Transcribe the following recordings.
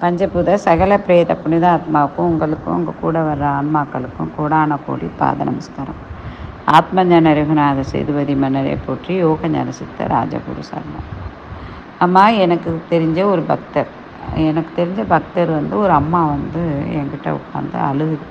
பஞ்சபூத சகல பிரேத புனித ஆத்மாவுக்கும் உங்களுக்கும் உங்கள் கூட வர்ற ஆன்மாக்களுக்கும் கூடான கோடி பாத நமஸ்காரம். ஆத்மஞான ரகுநாத சேதுபதி மன்னரை போற்றி யோக ஞான சித்த ராஜகுரு சர்மம் அம்மா எனக்கு தெரிஞ்ச ஒரு பக்தர். எனக்கு தெரிஞ்ச பக்தர் வந்து ஒரு அம்மா வந்து என்கிட்ட உட்காந்து அழுகுது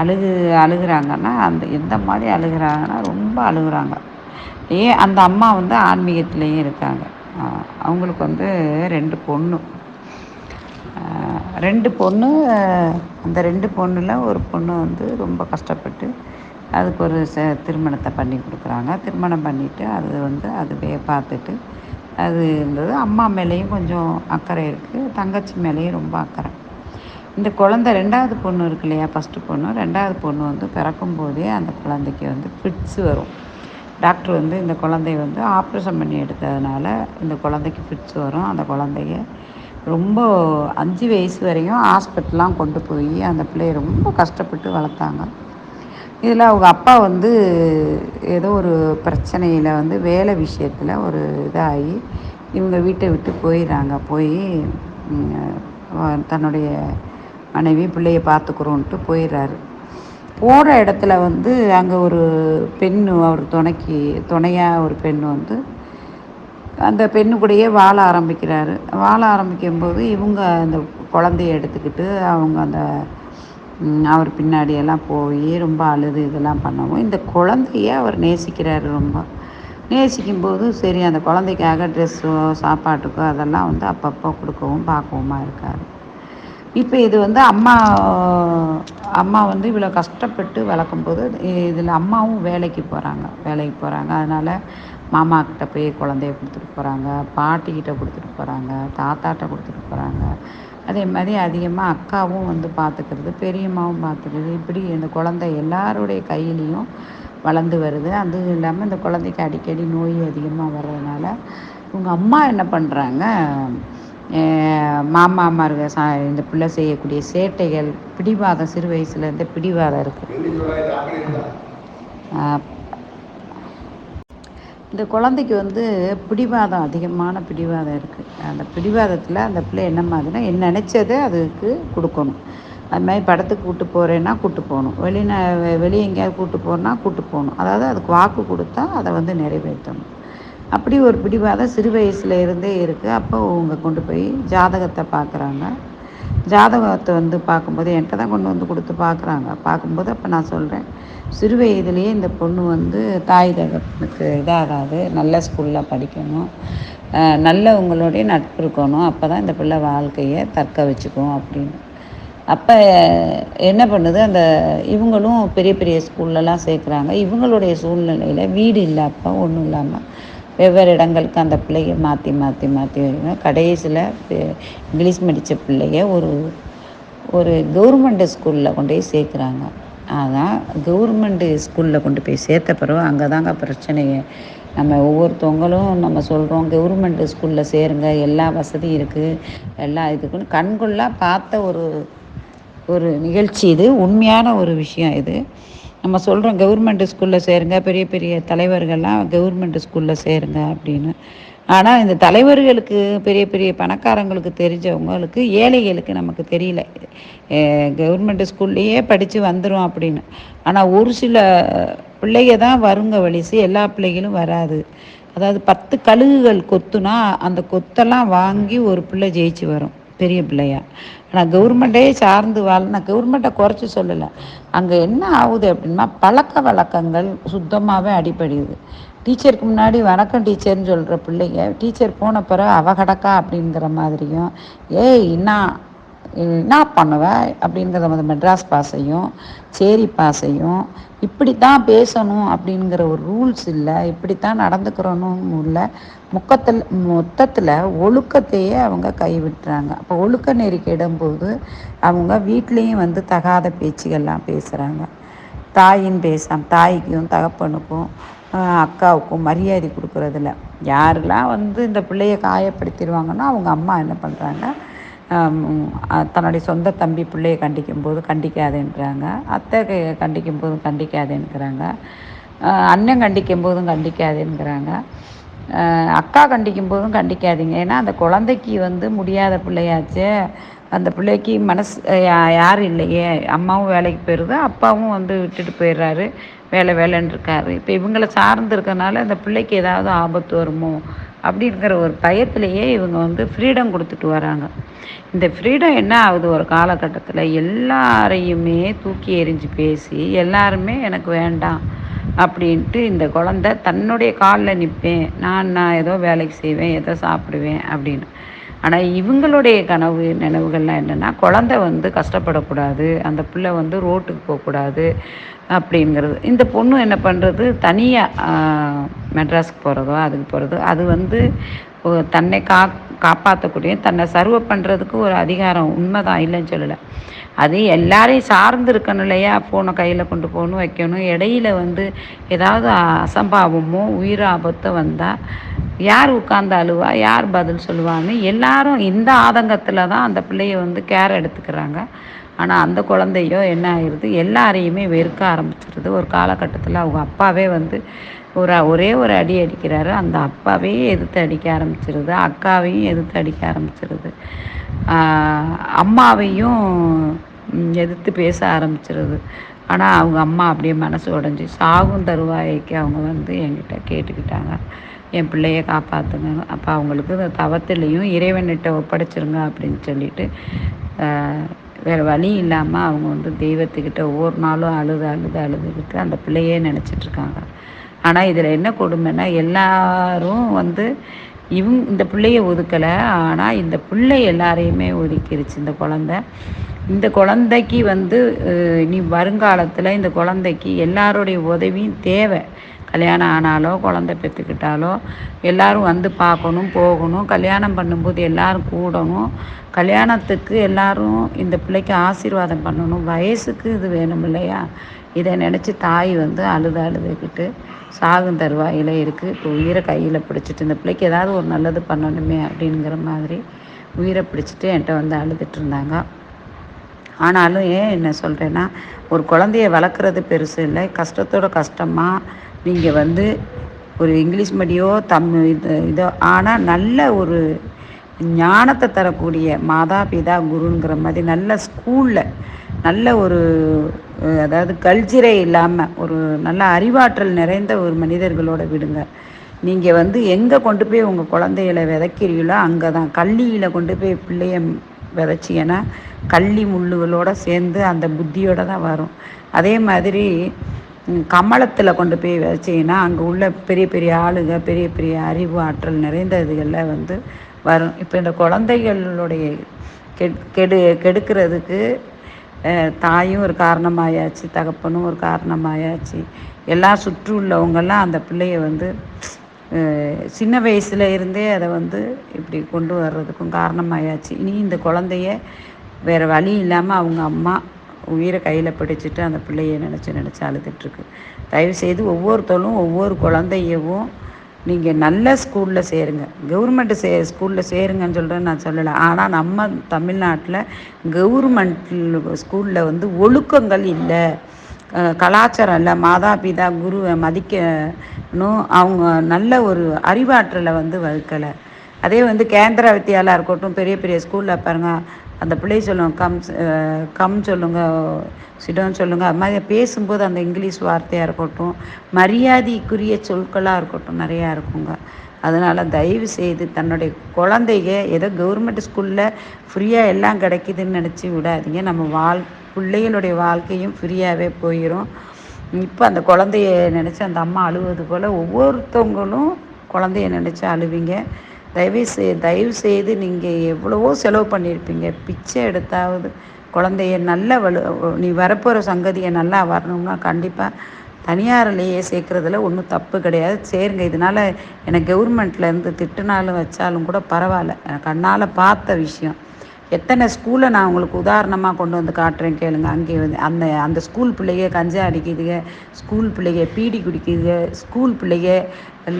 அழுகு அழுகுறாங்கன்னா அந்த எந்த மாதிரி அழுகுறாங்கன்னா ரொம்ப அழுகுறாங்க. ஏன் அந்த அம்மா வந்து ஆன்மீகத்துலேயும் இருக்காங்க. அவங்களுக்கு வந்து ரெண்டு பொண்ணு. ரெண்டு பொண்ணு அந்த ரெண்டு பொண்ணில் ஒரு பொண்ணு வந்து ரொம்ப கஷ்டப்பட்டு அதுக்கு ஒரு ச திருமணத்தை பண்ணி கொடுக்குறாங்க. திருமணம் பண்ணிவிட்டு அது வந்து அதுவே பார்த்துட்டு அது இருந்தது. அம்மா மேலேயும் கொஞ்சம் அக்கறை இருக்குது தங்கச்சி மேலேயும் ரொம்ப அக்கறை. இந்த குழந்த ரெண்டாவது பொண்ணு இருக்கு இல்லையா ஃபஸ்ட்டு பொண்ணு. ரெண்டாவது பொண்ணு வந்து பிறக்கும் போதே அந்த குழந்தைக்கு வந்து ஃபிட்ஸு வரும். டாக்டர் வந்து இந்த குழந்தைய வந்து ஆப்ரேஷன் பண்ணி எடுத்ததுனால இந்த குழந்தைக்கு ஃபிட்ஸ் வரும். அந்த குழந்தைய ரொம்ப அஞ்சு வயசு வரையும் ஹாஸ்பிட்டல்லாம் கொண்டு போய் அந்த பிள்ளைய ரொம்ப கஷ்டப்பட்டு வளர்த்தாங்க. இதில் அவங்க அப்பா வந்து ஏதோ ஒரு பிரச்சனையில் வந்து வேலை விஷயத்தில் ஒரு இதாகி இவங்க வீட்டை விட்டு போயிடுறாங்க. போய் தன்னுடைய மனைவி பிள்ளையை பார்த்துக்குறோன்ட்டு போயிடுறாரு. போகிற இடத்துல வந்து அங்கே ஒரு பெண் அவர் துணைக்கு துணையாக ஒரு பெண் வந்து அந்த பெண்ணு கூடயே வாழ ஆரம்பிக்கிறாரு. வாழ ஆரம்பிக்கும்போது இவங்க அந்த குழந்தைய எடுத்துக்கிட்டு அவங்க அந்த அவர் பின்னாடியெல்லாம் போய் ரொம்ப அழுது இதெல்லாம் பண்ணவும் இந்த குழந்தைய அவர் நேசிக்கிறாரு ரொம்ப. நேசிக்கும்போது சரி அந்த குழந்தைக்காக ட்ரெஸ்ஸோ சாப்பாட்டுக்கோ அதெல்லாம் வந்து அப்பப்போ கொடுக்கவும் பார்க்கவுமா இருக்கார். இப்போ இது வந்து அம்மா அம்மா வந்து இவ்வளோ கஷ்டப்பட்டு வளர்க்கும்போது இதில் அம்மாவும் வேலைக்கு போகிறாங்க வேலைக்கு போகிறாங்க அதனால் மாமாக்கிட்ட போய் குழந்தைய கொடுத்துட்டு போகிறாங்க பாட்டிக்கிட்ட கொடுத்துட்டு போகிறாங்க தாத்தாட்ட கொடுத்துட்டு போகிறாங்க அதே மாதிரி அதிகமாக அக்காவும் வந்து பார்த்துக்கிறது பெரியம்மாவும் பார்த்துக்கிறது இப்படி இந்த குழந்தை எல்லாருடைய கையிலையும் வளர்ந்து வருது. அதுவும் இல்லாமல் இந்த குழந்தைக்கு அடிக்கடி நோய் அதிகமாக வர்றதுனால இவங்க அம்மா என்ன பண்ணுறாங்க மாமாமாருங்க சா இந்த பிள்ளை செய்யக்கூடிய சேட்டைகள் பிடிவாதம் சிறு வயசுலேருந்து பிடிவாதம் இருக்குது இந்த குழந்தைக்கு வந்து பிடிவாதம் அதிகமான பிடிவாதம் இருக்குது அந்த பிடிவாதத்தில் அந்த பிள்ளை என்ன மாதிரினா என்ன நினச்சதை அதுக்கு கொடுக்கணும். அது மாதிரி படத்துக்கு கூப்பிட்டு போகிறேன்னா கூப்பிட்டு போகணும். வெளியே வெளியே எங்கேயாவது கூப்பிட்டு போகிறேன்னா கூப்பிட்டு போகணும். அதாவது அதுக்கு வாக்கு கொடுத்தா அதை வந்து நிறைவேற்றணும். அப்படி ஒரு பிடிவாதம் சிறு வயசில் இருந்தே இருக்குது அப்போ அவங்க கொண்டு போய் ஜாதகத்தை பார்க்குறாங்க. ஜாதகத்தை வந்து பார்க்கும்போது என்கிட்ட தான் கொண்டு வந்து கொடுத்து பார்க்குறாங்க. பார்க்கும்போது அப்போ நான் சொல்கிறேன் சிறு வயதுலேயே இந்த பொண்ணு வந்து தாய் தகப்பனுக்கு இதாகாது. நல்ல ஸ்கூலில் படிக்கணும். நல்லவங்களுடைய நட்பு இருக்கணும். அப்போ தான் இந்த பிள்ளை வாழ்க்கையை தற்க வச்சுக்கும் அப்படின்னு. அப்போ என்ன பண்ணுது? அந்த இவங்களும் பெரிய பெரிய ஸ்கூல்லலாம் சேர்க்குறாங்க. இவங்களுடைய சூழ்நிலையில் வீடு இல்லை அப்போ ஒன்றும் இல்லாமல் வெவ்வேறு இடங்களுக்கு அந்த பிள்ளைய மாற்றி மாற்றி மாற்றி கடைசியில் இங்கிலீஷ் படித்த பிள்ளைய ஒரு ஒரு கவர்மெண்ட் ஸ்கூலில் கொண்டு போய் சேர்க்குறாங்க. அதான் கவர்மெண்ட்டு ஸ்கூலில் கொண்டு போய் சேர்த்த பிறகு அங்கே தாங்க பிரச்சனையே. நம்ம ஒவ்வொருத்தவங்களும் நம்ம சொல்கிறோம் கவர்மெண்ட் ஸ்கூலில் சேருங்க எல்லா வசதியும் இருக்குது எல்லா இதுக்குன்னு. கண்கொள்ளாக பார்த்த ஒரு ஒரு நிகழ்ச்சி இது. உண்மையான ஒரு விஷயம் இது. நம்ம சொல்கிறோம் கவர்மெண்ட் ஸ்கூலில் சேருங்க பெரிய பெரிய தலைவர்கள்லாம் கவர்மெண்ட் ஸ்கூலில் சேருங்க அப்படின்னு. ஆனால் இந்த தலைவர்களுக்கு பெரிய பெரிய பணக்காரங்களுக்கு தெரிஞ்சவங்களுக்கு ஏழைகளுக்கு நமக்கு தெரியல. கவர்மெண்ட் ஸ்கூல்லையே படித்து வந்துடும் அப்படின்னு. ஆனால் ஒரு சில பிள்ளைங்க தான் வருங்க வழிசு எல்லா பிள்ளைகளும் வராது. அதாவது பத்து கழுகுகள் கொத்துனா அந்த கொத்தெல்லாம் வாங்கி ஒரு பிள்ளை ஜெயிச்சு வரும் பெரிய பிள்ளையா. ஆனால் கவர்மெண்ட்டே சார்ந்து வாழ நான் கவர்மெண்ட்டை குறைச்சி சொல்லலை. அங்கே என்ன ஆகுது அப்படின்னா பழக்க வழக்கங்கள் சுத்தமாகவே அடிப்படையுது டீச்சருக்கு முன்னாடி வணக்கம் டீச்சர்னு சொல்கிற பிள்ளைங்க டீச்சர் போன பிறகு அவகடக்கா அப்படிங்கிற மாதிரியும் ஏய் என்ன என்ன பண்ணுவேன் அப்படிங்கிறத வந்து மெட்ராஸ் பாசையும் சேரி பாசையும் இப்படி தான் பேசணும் அப்படிங்கிற ஒரு ரூல்ஸ் இல்லை. இப்படித்தான் நடந்துக்கிறணும் இல்லை. முக்கத்தில் மொத்தத்தில் ஒழுக்கத்தையே அவங்க கைவிட்டுறாங்க. அப்போ ஒழுக்க நெறி கெடும்போது அவங்க வீட்லேயும் வந்து தகாத பேச்சுகள்லாம் பேசுகிறாங்க தாயின் பேசாம தாய்க்கும் தகப்பனுக்கும் அக்காவுக்கும் மரியாதை கொடுக்குறதில்ல. யாரெல்லாம் வந்து இந்த பிள்ளையை காயப்படுத்திடுவாங்கன்னா அவங்க அம்மா என்ன பண்ணுறாங்க தன்னுடைய சொந்த தம்பி பிள்ளையை கண்டிக்கும் போது கண்டிக்காதேன்றாங்க. அத்தை கண்டிக்கும் போதும் கண்டிக்காதேன்னுக்கிறாங்க அண்ணன் கண்டிக்கும் போதும் கண்டிக்காதேங்கிறாங்க அக்கா கண்டிக்கும் போதும் கண்டிக்காதீங்க. ஏன்னா அந்த குழந்தைக்கு வந்து முடியாத பிள்ளையாச்சே. அந்த பிள்ளைக்கு மனசு யாரும் இல்லையே. அம்மாவும் வேலைக்கு போயிடுது அப்பாவும் வந்து விட்டுட்டு போயிடுறாரு. வேலை வேலைன்னு இருக்காரு. இப்போ இவங்களை சார்ந்து இருக்கனால அந்த பிள்ளைக்கு ஏதாவது ஆபத்து வருமோ அப்படிங்கிற ஒரு பயத்திலேயே இவங்க வந்து ஃப்ரீடம் கொடுத்துட்டு வராங்க. இந்த ஃப்ரீடம் என்ன ஆகுது ஒரு காலகட்டத்தில்? எல்லாரையுமே தூக்கி எறிஞ்சு பேசி எல்லாருமே எனக்கு வேண்டாம் அப்படின்ட்டு இந்த குழந்த தன்னுடைய காலில் நிற்பேன் நான் நான் ஏதோ வேலைக்கு செய்வேன் ஏதோ சாப்பிடுவேன் அப்படின்னு. ஆனால் இவங்களுடைய கனவு நினைவுகள்லாம் என்னென்னா குழந்த வந்து கஷ்டப்படக்கூடாது அந்த பிள்ளை வந்து ரோட்டுக்கு போகக்கூடாது அப்படிங்கிறது. இந்த பொண்ணு என்ன பண்ணுறது தனியாக மெட்ராஸுக்கு போகிறதோ அதுக்கு போகிறதோ அது வந்து தன்னை கா காப்பாற்றக்கூடிய தன்னை சர்வ் பண்ணுறதுக்கு ஒரு அதிகாரம் உண்மைதான் இல்லைன்னு சொல்லலை. அது எல்லாரையும் சார்ந்து இருக்கணும் இல்லையா? ஃபோனை கையில் கொண்டு போகணும் வைக்கணும். இடையில வந்து ஏதாவது அசம்பாவமோ உயிர் ஆபத்தோ வந்தால் யார் உட்காந்து அழுவா யார் பதில் சொல்லுவான்னு எல்லாரும் இந்த ஆதங்கத்தில் தான் அந்த பிள்ளைய வந்து கேர் எடுத்துக்கிறாங்க. ஆனால் அந்த குழந்தையோ என்ன ஆயிடுது எல்லாரையுமே வெறுக்க ஆரம்பிச்சிருது. ஒரு காலகட்டத்தில் அவங்க அப்பாவே வந்து ஒரு ஒரே ஒரு அடி அடிக்கிறாரு. அந்த அப்பாவே எதிர்த்து அடிக்க ஆரம்பிச்சிருது. அக்காவையும் எதிர்த்து அடிக்க ஆரம்பிச்சிருது. அம்மாவையும் எதிர்த்து பேச ஆரம்பிச்சிருது. ஆனால் அவங்க அம்மா அப்படியே மனசு உடஞ்சி சாகும் தருவாய்க்கு அவங்க வந்து என்கிட்ட கேட்டுக்கிட்டாங்க. என் பிள்ளைய காப்பாற்றுங்க அப்போ அவங்களுக்கு இந்த தவத்திலையும் இறைவன்கிட்ட ஒப்படைச்சிருங்க அப்படின்னு சொல்லிட்டு வேறு வழி இல்லாமல் அவங்க வந்து தெய்வத்துக்கிட்ட ஒவ்வொரு நாளும் அழுது அழுது அழுதுகிட்டு அந்த பிள்ளையே நினச்சிட்ருக்காங்க ஆனால் இதில் என்ன கொடுமைன்னா எல்லாரும் வந்து இவங்க இந்த பிள்ளைய ஒதுக்கலை. ஆனால் இந்த பிள்ளை எல்லாரையுமே ஒதுக்கிருச்சு. இந்த குழந்த இந்த குழந்தைக்கு வந்து இனி வருங்காலத்தில் இந்த குழந்தைக்கு எல்லாருடைய உதவியும் தேவை. கல்யாணம் ஆனாலோ குழந்த பெற்றுக்கிட்டாலோ எல்லோரும் வந்து பார்க்கணும் போகணும். கல்யாணம் பண்ணும்போது எல்லோரும் கூடணும். கல்யாணத்துக்கு எல்லோரும் இந்த பிள்ளைக்கு ஆசீர்வாதம் பண்ணணும். வயசுக்கு இது வேணும் இல்லையா? இதை நினச்சி தாய் வந்து அழுது அழுதுகிட்டு சாகும் தருவாயில் இருக்குது இப்போ உயிரை கையில் பிடிச்சிட்டு இந்த பிள்ளைக்கு ஏதாவது ஒரு நல்லது பண்ணணுமே அப்படிங்கிற மாதிரி உயிரை பிடிச்சிட்டு என்கிட்ட வந்து அழுதுட்டு இருந்தாங்க. ஆனாலும் ஏன் என்ன சொல்கிறேன்னா ஒரு குழந்தைய வளர்க்குறது பெருசு இல்லை. கஷ்டத்தோட கஷ்டமாக நீங்கள் வந்து ஒரு இங்கிலீஷ் மீடியோ தமிழ் இது இதோ ஆனால் நல்ல ஒரு ஞானத்தை தரக்கூடிய மாதா பிதா குருங்கிற மாதிரி நல்ல ஸ்கூலில் நல்ல ஒரு அதாவது கல்ச்சரே இல்லாமல் ஒரு நல்ல அறிவாற்றல் நிறைந்த ஒரு மனிதர்களோட விடுங்க. நீங்கள் வந்து எங்கே கொண்டு போய் உங்கள் குழந்தைகளை விதைக்கிறீங்களோ அங்கே தான் கள்ளியில் கொண்டு போய் பிள்ளைய விதைச்சிங்கன்னா கள்ளி முள்ளுகளோடு சேர்ந்து அந்த புத்தியோடு தான் வரும். அதே மாதிரி கமலத்தில் கொண்டு போய் விதைச்சிங்கன்னா அங்கே உள்ள பெரிய பெரிய ஆளுங்க பெரிய பெரிய அறிவு ஆற்றல் நிறைந்த இதுகளில் வந்து வரும். இப்போ இந்த குழந்தைகளுடைய கெடு கெடுக்கிறதுக்கு தாயும் ஒரு காரணமாயாச்சு தகப்பனும் ஒரு காரணமாயாச்சு. எல்லாம் சுற்றி உள்ளவங்கெல்லாம் அந்த பிள்ளைய வந்து சின்ன வயசில் இருந்தே அதை வந்து இப்படி கொண்டு வர்றதுக்கும் காரணமாயாச்சு. இனி இந்த குழந்தைய வேறு வழி இல்லாமல் அவங்க அம்மா உயிரை கையில் பிடிச்சிட்டு அந்த பிள்ளைய நினச்சி நினச்சி அழுதுட்டுருக்கு தயவுசெய்து ஒவ்வொருத்தரும் ஒவ்வொரு குழந்தையவும் நீங்கள் நல்ல ஸ்கூலில் சேருங்க. கவர்மெண்ட்டு சே ஸ்கூலில் சேருங்கன்னு சொல்கிறேன் நான் சொல்லலை. ஆனால் நம்ம தமிழ்நாட்டில் கவர்மெண்ட் ஸ்கூலில் வந்து ஒழுக்கங்கள் இல்லை. கலாச்சாரம் இல்லை மாதா பிதா குருவை மதிக்கணும். அவங்க நல்ல ஒரு அறிவாற்றலை வந்து வகுக்கலை. அதே வந்து கேந்திர வித்தியாலாக இருக்கட்டும் பெரிய பெரிய ஸ்கூலில் பாருங்கள் அந்த பிள்ளை சொல்லுவோம் கம் கம் சொல்லுங்கள் சிடோன்னு சொல்லுங்கள் அது மாதிரி பேசும்போது அந்த இங்கிலீஷ் வார்த்தையாக இருக்கட்டும் மரியாதைக்குரிய சொற்களாக இருக்கட்டும் நிறையா இருக்குங்க. அதனால் தயவு செய்து தன்னுடைய குழந்தைங்க ஏதோ கவர்மெண்ட் ஸ்கூலில் ஃப்ரீயாக எல்லாம் கிடைக்குதுன்னு நினச்சி விடாதீங்க. நம்ம வாழ் பிள்ளைகளுடைய வாழ்க்கையும் ஃப்ரீயாகவே போயிடும் இப்போ அந்த குழந்தைய நினச்சி அந்த அம்மா அழுவது போல் ஒவ்வொருத்தவங்களும் குழந்தைய நினச்சி அழுவீங்க. தயவு செய் தயவு செய்து நீங்கள் எவ்வளவோ செலவு பண்ணியிருப்பீங்க. பிச்சை எடுத்தாவது குழந்தைய நல்ல வலு நீ வரப்போகிற சங்கதியை நல்லா வரணும்னா கண்டிப்பாக தனியாரிலேயே சேர்க்குறதுல ஒன்றும் தப்பு கிடையாது. சேருங்க இதனால் எனக்கு கவர்மெண்ட்லேருந்து திட்டுனாலும் வச்சாலும் கூட பரவாயில்ல. கண்ணால் பார்த்த விஷயம். எத்தனை ஸ்கூலை நான் உங்களுக்கு உதாரணமாக கொண்டு வந்து காட்டுறேன் கேளுங்க. அங்கே வந்து அந்த அந்த ஸ்கூல் பிள்ளைங்க கஞ்சா அடிக்குதுங்க ஸ்கூல் பிள்ளைங்க பீடி குடிக்குதுங்க ஸ்கூல் பிள்ளைங்க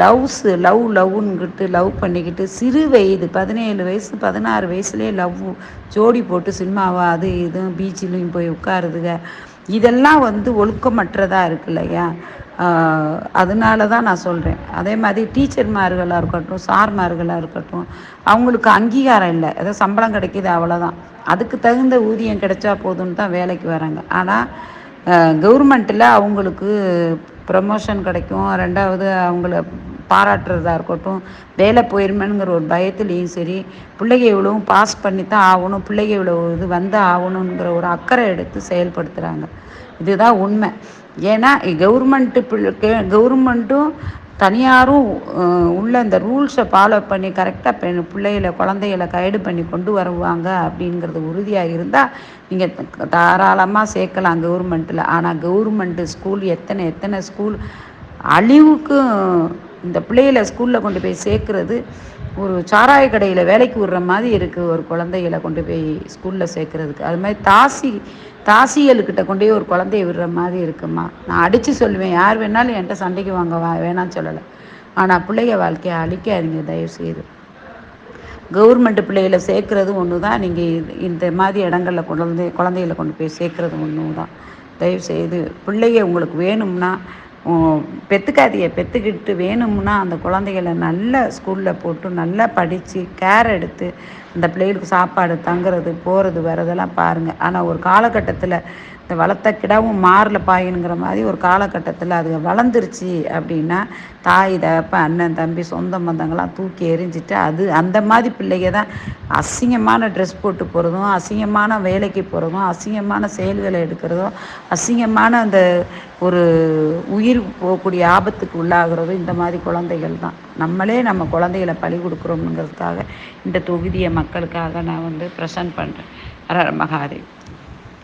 லவ்ஸு லவ் லவ்னுங்கிட்டு லவ் பண்ணிக்கிட்டு சிறு வயது பதினேழு வயசு பதினாறு வயசுலேயே லவ் ஜோடி போட்டு சினிமாவா அது இதுவும் பீச்சிலையும் போய் உட்காருதுங்க. இதெல்லாம் வந்து ஒழுக்கமற்றதாக இருக்கு இல்லையா அதனால தான் நான் சொல்கிறேன் அதே மாதிரி டீச்சர்மார்களாக இருக்கட்டும் சார்மார்களாக இருக்கட்டும் அவங்களுக்கு அங்கீகாரம் இல்லை. ஏதோ சம்பளம் கிடைக்கிது அவ்வளோதான் அதுக்கு தகுந்த ஊதியம் கிடைச்சா போதும்னு தான் வேலைக்கு வராங்க. ஆனால் கவர்மெண்ட்டில் அவங்களுக்கு ப்ரமோஷன் கிடைக்கும். ரெண்டாவது அவங்கள பாராட்டுறதா இருக்கட்டும் வேலை போயிருமேங்கிற ஒரு பயத்துலேயும் சரி பிள்ளைக இவ்வளவும் பாஸ் பண்ணி தான் ஆகணும் பிள்ளைக இவ்வளோ இது வந்து ஆகணுங்கிற ஒரு அக்கறை எடுத்து செயல்படுத்துகிறாங்க இதுதான் உண்மை. ஏன்னா கவர்மெண்ட்டு பிள்ளைக்கு கவர்மெண்ட்டும் தனியாரும் உள்ள இந்த ரூல்ஸை ஃபாலோ பண்ணி கரெக்டாக பெண் பிள்ளைகளை குழந்தைகளை கைடு பண்ணி கொண்டு வருவாங்க அப்படிங்கிறது உறுதியாக இருந்தால் நீங்கள் தாராளமாக சேர்க்கலாம் கவர்மெண்ட்டில் ஆனால் கவர்மெண்ட்டு ஸ்கூல் எத்தனை எத்தனை ஸ்கூல் அழிவுக்கும் இந்த பிள்ளைகளை ஸ்கூலில் கொண்டு போய் சேர்க்குறது ஒரு சாராய கடையில் வேலைக்கு விடுற மாதிரி இருக்குது ஒரு குழந்தைகளை கொண்டு போய் ஸ்கூலில் சேர்க்குறதுக்கு. அது மாதிரி தாசி தாசிகளுக்கிட்ட கொண்டு போய் ஒரு குழந்தைய விடுற மாதிரி இருக்குமா? நான் அடித்து சொல்லுவேன். யார் வேணாலும் என்கிட்ட சண்டைக்கு வாங்க வா வேணான்னு சொல்லலை. ஆனால் பிள்ளைங்க வாழ்க்கையை அழிக்காதீங்க தயவுசெய்து. கவர்மெண்ட் பிள்ளைகளை சேர்க்குறது ஒன்று தான் நீங்கள் இந்த மாதிரி இடங்களில் குழந்தை குழந்தைகளை கொண்டு போய் சேர்க்குறது ஒன்று தான் தயவுசெய்து பிள்ளைங்க உங்களுக்கு வேணும்னா பெற்றுக்காதிய பெற்றுக்கிட்டு வேணும்னா அந்த குழந்தைகளை நல்ல ஸ்கூலில் போட்டு நல்லா படித்து கேர் எடுத்து அந்த பிள்ளைகளுக்கு சாப்பாடு தங்குறது போகிறது வரதெல்லாம் பாருங்கள் ஆனால் ஒரு காலகட்டத்தில் இந்த வளர்த்த கிடவும் மாறில் பாயினுங்கிற மாதிரி ஒரு காலகட்டத்தில் அது வளர்ந்துருச்சு அப்படின்னா தாய் தகப்ப அண்ணன் தம்பி சொந்த பந்தங்கள்லாம் தூக்கி எரிஞ்சிட்டு அது அந்த மாதிரி பிள்ளைங்க தான் அசிங்கமான ட்ரெஸ் போட்டு போகிறதும் அசிங்கமான வேலைக்கு போகிறதும் அசிங்கமான செயல்களை எடுக்கிறதும் அசிங்கமான அந்த ஒரு உயிர் போகக்கூடிய ஆபத்துக்கு உள்ளாகிறதும் இந்த மாதிரி குழந்தைகள் தான். நம்மளே நம்ம குழந்தைகளை பழி கொடுக்குறோம்ங்கிறதுக்காக இந்த தொகுதியை மக்களுக்காக நான் வந்து ப்ரெசன்ட் பண்ணுறேன் ஹர மகாதேவ்.